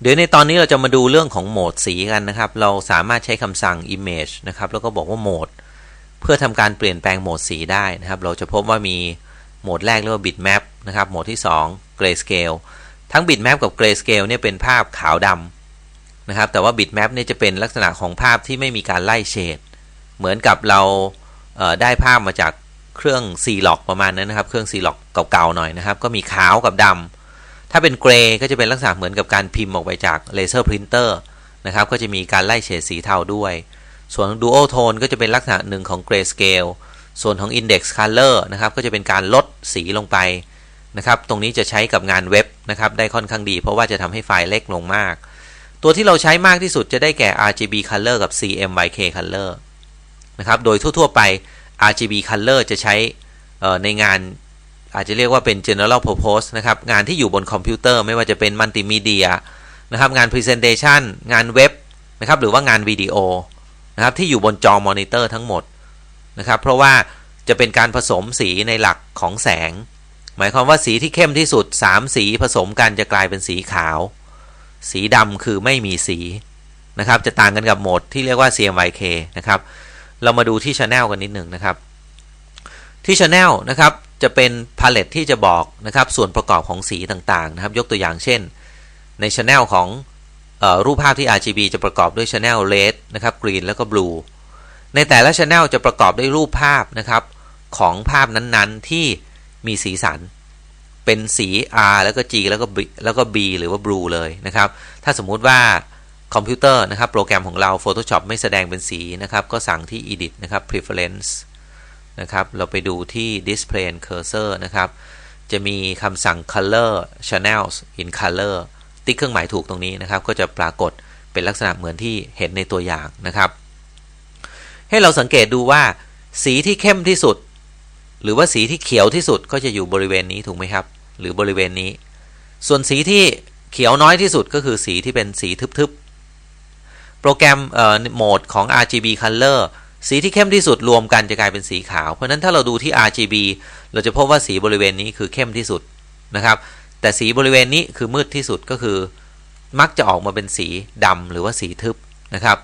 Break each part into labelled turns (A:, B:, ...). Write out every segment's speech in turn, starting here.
A: เดี๋ยวในตอนนี้เราจะมาดูเรื่องของโหมดสีกันนะครับ เราสามารถใช้คำสั่ง image นะครับ แล้วก็บอกว่าโหมด เพื่อทำการเปลี่ยนแปลงโหมดสีได้นะครับ เราจะพบว่ามีโหมดแรกเรียกว่า bitmap นะครับ โหมดที่ 2 grayscale ทั้ง bitmap กับ grayscale เนี่ยเป็นภาพขาวดำนะครับ แต่ว่า bitmap เนี่ยจะเป็นลักษณะของภาพที่ไม่มีการไล่เฉด เหมือนกับเราเได้ภาพมาจากเครื่อง c l o c ประมาณนั้นนะครับ เครื่อง c l o c เก่าๆหน่อยนะครับ ก็มีขาวกับดำ ถ้าเป็นเกรย์ก็จะเป็นลักษณะเหมือนกับการพิมพ์ออกไปจากเลเซอร์พรินเตอร์นะครับ ก็จะมีการไล่เฉดสีเทาด้วย ส่วน dual tone ก็จะเป็นลักษณะหนึ่งของ grayscale ส่วนของ index color นะครับ ก็จะเป็นการลดสีลงไปนะครับ ตรงนี้จะใช้กับงานเว็บนะครับ ได้ค่อนข้างดี เพราะว่าจะทำให้ไฟล์เล็กลงมาก ตัวที่เราใช้มากที่สุดจะได้แก่ RGB color กับ CMYK color นะครับ โดยทั่ว ๆ ไป RGB color จะใช้ในงาน อาจจะเรียกว่าเป็น general purpose นะครับ งานที่อยู่บนคอมพิวเตอร์ไม่ว่าจะเป็นมัลติมีเดียนะครับงาน presentation งานเว็บนะครับหรือว่างานวิดีโอนะครับที่อยู่บนจอมอนิเตอร์ทั้งหมดนะครับเพราะว่าจะเป็นการผสมสีในหลักของแสง หมายความว่าสีที่เข้มที่สุด 3 สีผสมกันจะกลายเป็นสีขาว สีดำคือไม่มีสีนะครับจะต่างกันกับโหมดที่เรียกว่า CMYK นะครับเรามาดูที่ Channel กันนิดหนึ่งนะครับที่ Channel นะครับ จะเป็นพาเลตที่จะบอกนะครับส่วนประกอบของสีต่างๆนะครับ ยกตัวอย่างเช่น ในช anel ของออรูปภาพที่ RGB จะประกอบด้วย channel red นะครับ green แล้วก็ blue ในแต่ละ channel จะประกอบด้วยรูปภาพนะครับของภาพนั้นๆที่มีสีสัน เป็นสี R แล้วก็ G แล้วก็ B แล้วก็ B หรือว่า blue เลยนะครับ ถ้าสมมุติว่าคอมพิวเตอร์นะครับ โปรแกรมของเรา Photoshop ไม่แสดงเป็นสีนะครับ ก็สั่งที่ edit นะครับ preference นะครับ เราไปดูที่ display cursor นะครับ จะมีคำสั่ง color channels in color ติ๊กเครื่องหมายถูกตรงนี้นะครับ ก็จะปรากฏเป็นลักษณะเหมือนที่เห็นในตัวอย่างนะครับ ให้เราสังเกตดูว่า สีที่เข้มที่สุด หรือว่าสีที่เขียวที่สุดก็จะอยู่บริเวณนี้ถูกไหมครับ หรือบริเวณนี้ ส่วนสีที่เขียวน้อยที่สุดก็คือสีที่เป็นสีทึบๆ โปรแกรมโหมดของ RGB color สีที่เข้มที่สุดรวมกันจะกลายเป็นสีขาว เพราะนั้นถ้าเราดูที่ RGB เราจะพบว่าสีบริเวณนี้คือเข้มที่สุดนะครับ แต่สีบริเวณนี้คือมืดที่สุดก็คือ มักจะออกมาเป็นสีดำหรือว่าสีทึบนะครับ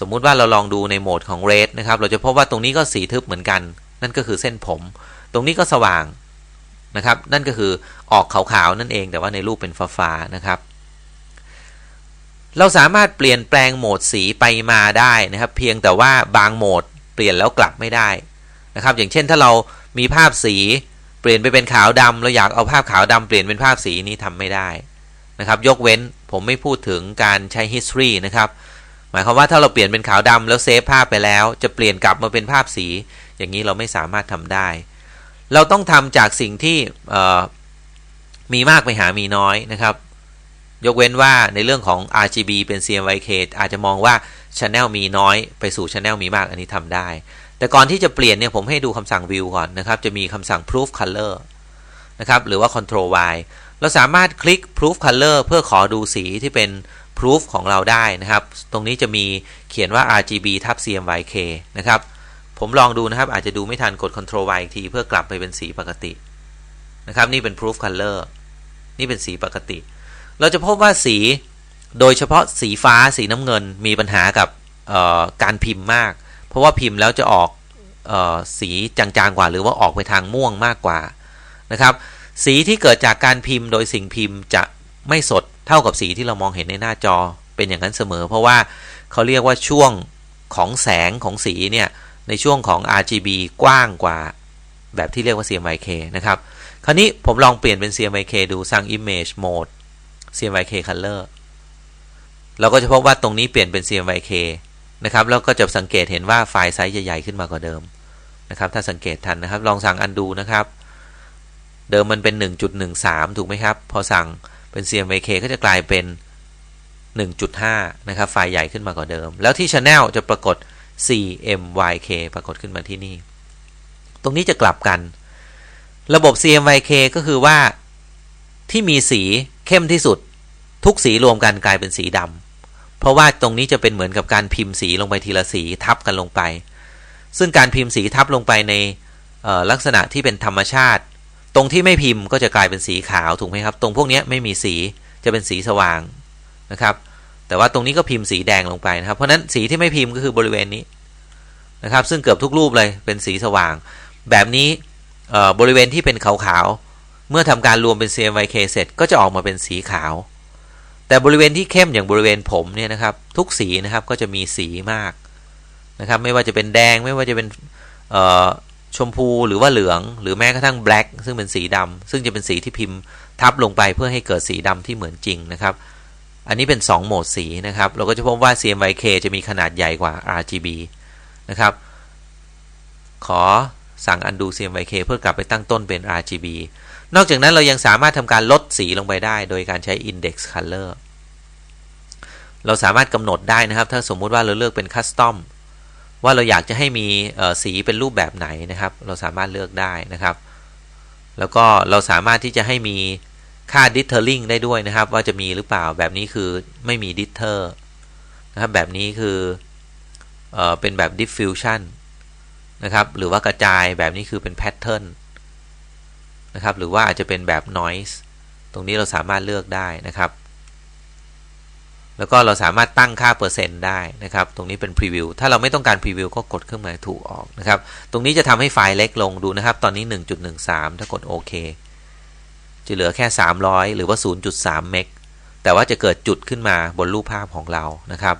A: สมมุติว่าเราลองดูในโหมดของ red นะครับ เราจะพบว่าตรงนี้ก็สีทึบเหมือนกัน นั่นก็คือเส้นผม ตรงนี้ก็สว่างนะครับ นั่นก็คือออกขาวๆนั่นเอง แต่ว่าในรูปเป็นฟ้าๆนะครับ เราสามารถเปลี่ยนแปลงโหมดสีไปมาได้นะครับ เพียงแต่ว่าบางโหมดเปลี่ยนแล้วกลับไม่ได้นะครับ อย่างเช่นถ้าเรามีภาพสีเปลี่ยนไปเป็นขาวดำเราอยากเอาภาพขาวดำเปลี่ยนเป็นภาพสีนี้ทำไม่ได้นะครับ ยกเว้นผมไม่พูดถึงการใช้ history นะครับ หมายความว่าถ้าเราเปลี่ยนเป็นขาวดำแล้วเซฟภาพไปแล้ว จะเปลี่ยนกลับมาเป็นภาพสี อย่างนี้เราไม่สามารถทำได้ เราต้องทำจากสิ่งที่มีมากไปหามีน้อยนะครับ ยกเว้นว่าในเรื่องของ RGB เป็น CMYK อาจจะมองว่า Channel มีน้อยไปสู่ Channel มีมากอันนี้ทำได้ แต่ก่อนที่จะเปลี่ยนเนี่ยผมให้ดูคำสั่ง View ก่อนนะครับ จะมีคำสั่ง Proof Color นะครับ หรือว่า Control Y เราสามารถคลิก Proof Color เพื่อขอดูสีที่เป็น Proof ของเราได้นะครับ ตรงนี้จะมีเขียนว่า RGB ทับ CMYK นะครับ ผมลองดูนะครับ อาจจะดูไม่ทันกด Control Y อีกที เพื่อกลับไปเป็นสีปกตินะครับ นี่เป็น Proof Color นี่เป็นสีปกติ เราจะพบว่าสีโดยเฉพาะสีฟ้าสีน้ำเงินมีปัญหากับการพิมพ์มาก เพราะว่าพิมพ์แล้วจะออกออสีจางๆกว่า หรือว่าออกไปทางม่วงมากกว่านะครับ สีที่เกิดจากการพิมพ์ โดยสิ่งพิมพ์จะไม่สดเท่ากับสีที่เรามองเห็นในหน้าจอเป็นอย่างนั้นเสมอ เพราะว่าเขาเรียกว่าช่วงของแสงของสีเนี่ยในช่วงของ RGB กว้างกว่า แบบที่เรียกว่า CMYK นะครับ คราวนี้ผมลองเปลี่ยนเป็น CMYK ดูสั่ง Image Mode CMYK Color เราก็จะพบว่าตรงนี้เปลี่ยนเป็น CMYK นะครับแล้วก็จะสังเกตเห็นว่าไฟล์ไซส์จะใหญ่ขึ้นมากว่าเดิมนะครับ ถ้าสังเกตทันนะครับ ลองสั่งอันดูนะครับ เดิมมันเป็น 1.13 ถูกไหมครับ พอสั่งเป็น CMYK ก็จะกลายเป็น 1.5 นะครับ ไฟล์ใหญ่ขึ้นมากว่าเดิม แล้วที่ Channel จะปรากฏ CMYK ปรากฏขึ้นมาที่นี่ ตรงนี้จะกลับกัน ระบบ CMYK ก็คือว่าที่มีสีเข้มที่สุด ทุกสีรวมกันกลายเป็นสีดำเพราะว่าตรงนี้จะเป็นเหมือนกับการพิมพ์สีลงไปทีละสีทับกันลงไป ซึ่งการพิมพ์สีทับลงไปในลักษณะที่เป็นธรรมชาติ ตรงที่ไม่พิมพ์ก็จะกลายเป็นสีขาวถูกไหมครับ ตรงพวกนี้ไม่มีสีจะเป็นสีสว่างนะครับ แต่ว่าตรงนี้ก็พิมพ์สีแดงลงไปนะครับ เพราะนั้นสีที่ไม่พิมพ์ก็คือบริเวณนี้นะครับ ซึ่งเกือบทุกรูปเลยเป็นสีสว่าง แบบนี้บริเวณที่เป็นขาวๆเมื่อทำการรวมเป็น CMYK เสร็จก็จะออกมาเป็นสีขาว แต่บริเวณที่เข้มอย่างบริเวณผมเนี่ยนะครับ ทุกสีนะครับก็จะมีสีมากนะครับ ไม่ว่าจะเป็นแดงไม่ว่าจะเป็นชมพูหรือว่าเหลือง หรือแม้กระทั่งแบล็กซึ่งเป็นสีดำซึ่งจะเป็นสีที่พิมพ์ทับลงไปเพื่อให้เกิดสีดำที่เหมือนจริงนะครับ อันนี้เป็น 2 โหมดสีนะครับ เราก็จะพบว่า CMYK จะมีขนาดใหญ่กว่า RGB นะครับ ขอสั่ง undo CMYK เพื่อกลับไปตั้งต้นเป็น RGB นอกจากนั้นเรายังสามารถทำการลดสีลงไปได้ โดยการใช้ index color เราสามารถกำหนดได้นะครับ ถ้าสมมุติว่าเราเลือกเป็น custom ว่าเราอยากจะให้มีสีเป็นรูปแบบไหนนะครับ เราสามารถเลือกได้นะครับ แล้วก็เราสามารถที่จะให้มีค่า dithering ได้ด้วยนะครับ ว่าจะมีหรือเปล่าแบบนี้คือไม่มี dither นะครับแบบนี้คือเอเป็นแบบ diffusion นะครับ หรือว่ากระจายแบบนี้คือเป็น pattern นะครับ หรือว่าอาจจะเป็นแบบ noise ตรงนี้เราสามารถเลือกได้นะครับ แล้วก็เราสามารถตั้งค่าเปอร์เซ็นต์ได้นะครับ ตรงนี้เป็นพรีวิวถ้าเราไม่ต้องการพรีวิวก็กดเครื่องหมายถูกออกนะครับ ตรงนี้จะทำให้ไฟล์เล็กลงดูนะครับ ตอนนี้ 1.13 ถ้ากดโอเคจะเหลือแค่ 300 หรือว่า 0.3 เมก แต่ว่าจะเกิดจุดขึ้นมาบนรูปภาพของเรานะครับ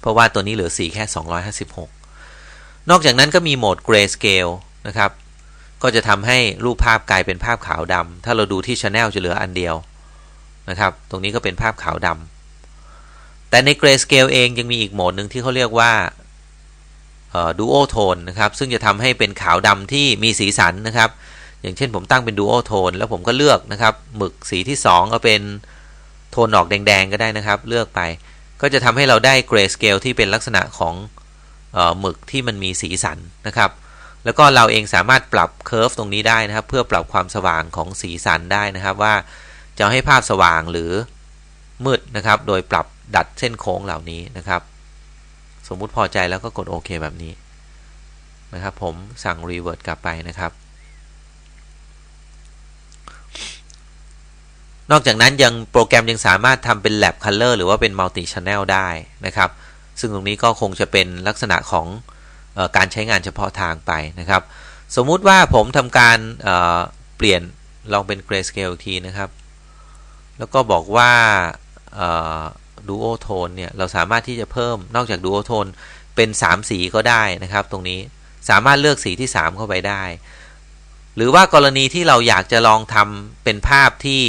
A: เพราะว่าตัวนี้เหลือสีแค่ 256 นอกจากนั้นก็มีโหมด Grayscale นะครับ ก็จะทำให้รูปภาพกลายเป็นภาพขาวดำถ้าเราดูที่ Channel จะเหลืออันเดียวนะครับ ตรงนี้ก็เป็นภาพขาวดำแต่ใน Grayscale เองยังมีอีกโหมดหนึ่งที่เขาเรียกว่าดูโอโทนนะครับ ซึ่งจะทำให้เป็นขาวดำที่มีสีสันนะครับ อย่างเช่นผมตั้งเป็นดูโอโทนแล้วผมก็เลือกนะครับ หมึกสีที่2ก็เป็นโทนออกแดง ๆ ก็ได้นะครับ เลือกไป ก็จะทำให้เราได้ Grayscale ที่เป็นลักษณะของหมึกที่มันมีสีสันนะครับ แล้วก็เราเองสามารถปรับเคอร์ฟตรงนี้ได้นะครับ เพื่อปรับความสว่างของสีสันได้นะครับว่าจะให้ภาพสว่างหรือมืดนะครับ โดยปรับดัดเส้นโค้งเหล่านี้นะครับ สมมุติพอใจแล้วก็กดโอเคแบบนี้นะครับ ผมสั่งรีเวิร์ดกลับไปนะครับ นอกจากนั้นยังโปรแกรมยังสามารถทำเป็น Lab Color หรือว่าเป็น Multi Channel ได้นะครับ ซึ่งตรงนี้ก็คงจะเป็นลักษณะของ การใช้งานเฉพาะทางไปนะครับ สมมุติว่าผมทำการเเปลี่ยนลองเป็น Grayscale ทีนะครับ แล้วก็บอกว่าดูโอโทนเนี่ย เราสามารถที่จะเพิ่มนอกจากดูโอโทนเป็น 3 สีก็ได้นะครับ ตรงนี้สามารถเลือกสีที่ 3 เข้าไปได้ หรือว่ากรณีที่เราอยากจะลองทำเป็นภาพที่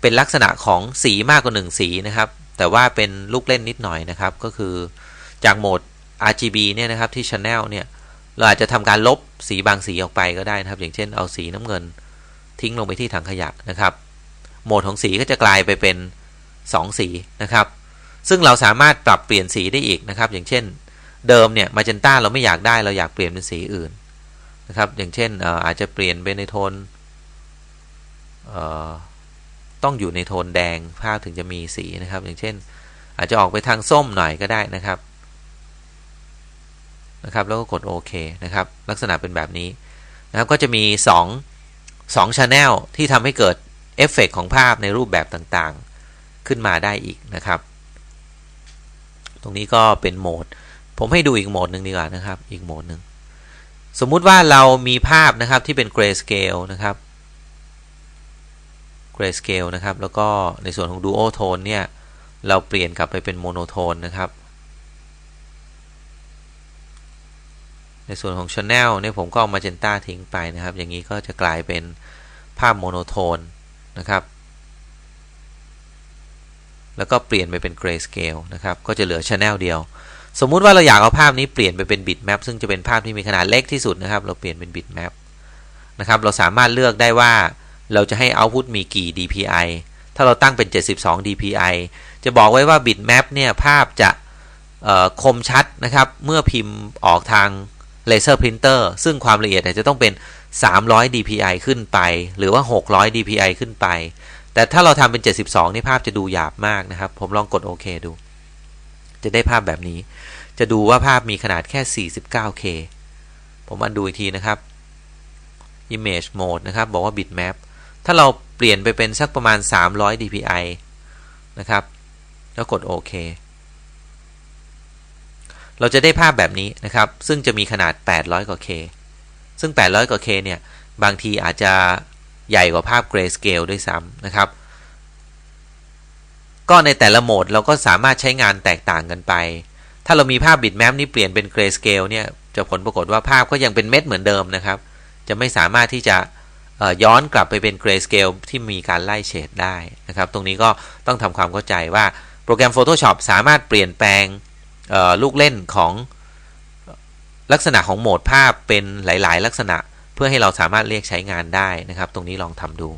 A: เป็นลักษณะของสีมากกว่า 1 สีนะครับ แต่ว่าเป็นลูกเล่นนิดหน่อยนะครับ ก็คือจากโหมด RGB เนี่ยนะครับที่ Channel เนี่ยเราอาจจะทำการลบสีบางสีออกไปก็ได้นะครับ อย่างเช่นเอาสีน้ำเงิน ทิ้งลงไปที่ถังขยะนะครับ โหมดของสีก็จะกลายไปเป็น 2 สีนะครับ ซึ่งเราสามารถปรับเปลี่ยนสีได้อีกนะครับ อย่างเช่น เดิมเนี่ยมาเจนต้าเราไม่อยากได้เราอยากเปลี่ยนเป็นสีอื่นนะครับ อย่างเช่นอาจจะเปลี่ยนเป็นในโทนต้องอยู่ในโทนแดงภาพถึงจะมีสีนะครับ อย่างเช่น อาจจะออกไปทางส้มหน่อยก็ได้นะครับ นะครับแล้วก็กดโอเคนะครับลักษณะเป็นแบบนี้นะครับก็จะมี 2 2 Channel ที่ทำให้เกิดเอฟเฟกของภาพในรูปแบบต่างๆ ขึ้นมาได้อีกนะครับ ตรงนี้ก็เป็นโหมด ผมให้ดูอีกโหมดหนึ่งดีกว่านะครับ อีกโหมดหนึ่งสมมุติว่าเรามีภาพนะครับที่เป็น grayscale นะครับ grayscale นะครับ แล้วก็ในส่วนของ duotone เนี่ย เราเปลี่ยนกลับไปเป็น monotone นะครับ ในส่วนของ channel เนี่ยผมก็เอา magenta ทิ้งไปนะครับ อย่างนี้ก็จะกลายเป็นภาพ monotone นะครับ แล้วก็เปลี่ยนไปเป็น grayscale นะครับ ก็จะเหลือ channel เดียว สมมุติว่าเราอยากเอาภาพนี้เปลี่ยนไปเป็น bitmap ซึ่งจะเป็นภาพที่มีขนาดเล็กที่สุดนะครับ เราเปลี่ยนเป็น bitmap นะครับ เราสามารถเลือกได้ว่าเราจะให้ output มีกี่ dpi ถ้าเราตั้งเป็น 72 dpi จะบอกไว้ว่า bitmap เนี่ยภาพจะคมชัดนะครับ เมื่อพิมพ์ออกทาง เลเซอร์พิมพ์เตอร์ซึ่งความละเอียดจะต้องเป็น 300 dpi ขึ้นไป หรือว่า 600 dpi ขึ้นไป แต่ถ้าเราทำเป็น 72 นี่ภาพจะดูหยาบมากนะครับ ผมลองกดโอเคดู จะได้ภาพแบบนี้ จะดูว่าภาพมีขนาดแค่ 49k ผมอันดูอีกทีนะครับ image mode นะครับ บอกว่า bitmap ถ้าเราเปลี่ยนไปเป็นสักประมาณ 300 dpi นะครับ แล้วกดโอเค เราจะได้ภาพแบบนี้นะครับ ซึ่งจะมีขนาด 800 กว่า K ซึ่ง 800 กว่า K เนี่ย บางทีอาจจะใหญ่กว่าภาพ Grayscale ด้วยซ้ำนะครับ ก็ในแต่ละโหมดเราก็สามารถใช้งานแตกต่างกันไป ถ้าเรามีภาพ bitmap นี้เปลี่ยนเป็น Grayscale เนี่ย จะผลปรากฏว่าภาพก็ยังเป็นเม็ดเหมือนเดิมนะครับ จะไม่สามารถที่จะย้อนกลับไปเป็น Grayscale ที่มีการไล่เฉดได้นะครับ ตรงนี้ก็ต้องทำความเข้าใจว่าโปรแกรม Photoshop สามารถเปลี่ยนแปลง ลูกเล่นของลักษณะของโหมดภาพเป็นหลาย ๆ ลักษณะเพื่อให้เราสามารถเรียกใช้งานได้นะครับ ตรงนี้ลองทำดู